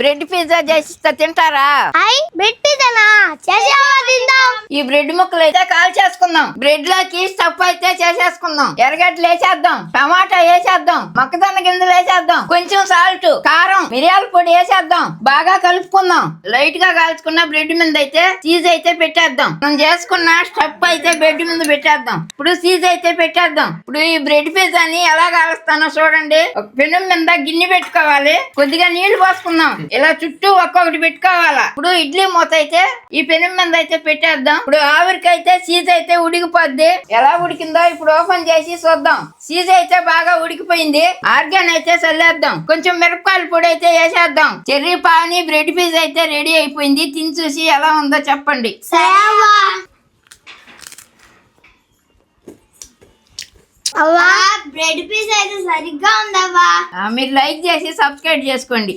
Pizza చేసిస్తా తింటారా? అయ్ పెట్టిదనా చేసావా తిందాం? ఈ బ్రెడ్ ముక్కలు అయితే కాల్ చేసుకుందాం. బ్రెడ్లోకి స్టఫ్ అయితే చేసేసుకుందాం. ఎర్రగడ్డలు వేసేద్దాం. టమాటా వేసేద్దాం. మొక్కజొన్న గింజలు వేసేద్దాం. కొంచెం సాల్ట్ కారం. మిరియాల పొడి వేసేద్దాం. బాగా కలుపుకుందాం. లైట్గా కాల్చుకున్న బ్రెడ్ మీద అయితే చీజ్ అయితే పెట్టేద్దాం. మనం చేసుకున్న స్టఫ్ అయితే బ్రెడ్ మీద పెట్టేద్దాం. ఇప్పుడు చీజ్ అయితే పెట్టేద్దాం. ఇప్పుడు ఈ బ్రెడ్ పిజ్జాని ఎలా కాలుస్తానో చూడండి. ఒక పెను మీద గిన్నె పెట్టుకోవాలి. కొద్దిగా నీళ్ళు పోసుకుందాం. ఇలా చుట్టూ ఒక్కొక్కటి పెట్టుకోవాలా. ఇప్పుడు ఇడ్లీ మూత అయితే ఈ పెను మీద అయితే పెట్టేద్దాం. ఇప్పుడు ఆవిరికి అయితే చీజ్ అయితే ఉడికిపోద్ది. ఎలా ఉడికిందో ఇప్పుడు ఓపెన్ చేసి చూద్దాం. చీజ్ అయితే బాగా ఉడికిపోయింది. ఆర్గాన్ అయితే చల్లేద్దాం. కొంచెం మిరపకాయల పొడి అయితే వేసేద్దాం. చెర్రీ పాని బ్రెడ్ పీస్ అయితే రెడీ అయిపోయింది. తిని చూసి ఎలా ఉందో చెప్పండి. అవ్వా. బ్రెడ్ పీస్ అయితే సరిగ్గా ఉందవ్వా. మీరు లైక్ చేసి సబ్స్క్రైబ్ చేసుకోండి.